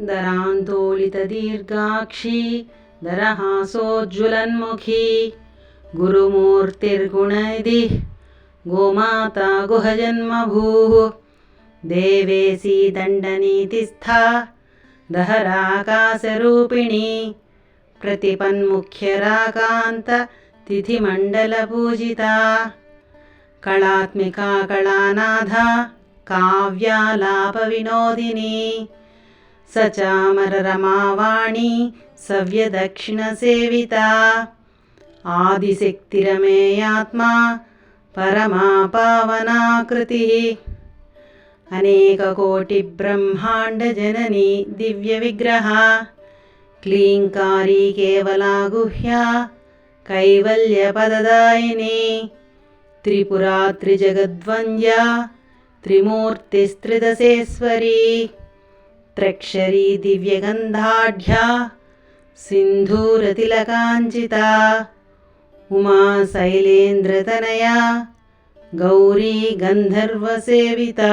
दरान्तोलितदीर्घाक्षी दरहासोज्ज्वलन्मुखी गुरुमूर्तिर्गुणनिधिः गोमाता गुहजन्मभूः देवेसी दण्डनीतिस्था दहराकाशरूपिणी प्रतिपन्मुख्यराकान्ततिथिमण्डलपूजिता कलात्मिका कलानाथा काव्यालापविनोदिनी स चामररमावाणी सव्यदक्षिणसेविता आदिशक्तिरमेयात्मा परमा पावनाकृतिः अनेककोटिब्रह्माण्डजननी दिव्यविग्रहा क्लीङ्कारी केवला गुह्या कैवल्यपददायिनी त्रिपुरा त्रिजगद्वन्द्या त्रिमूर्तिस्त्रिदशेश्वरी त्र्यक्षरी दिव्यगन्धाढ्या सिन्धूरतिलकाञ्चिता उमा शैलेन्द्रतनया गौरी गन्धर्वसेविता।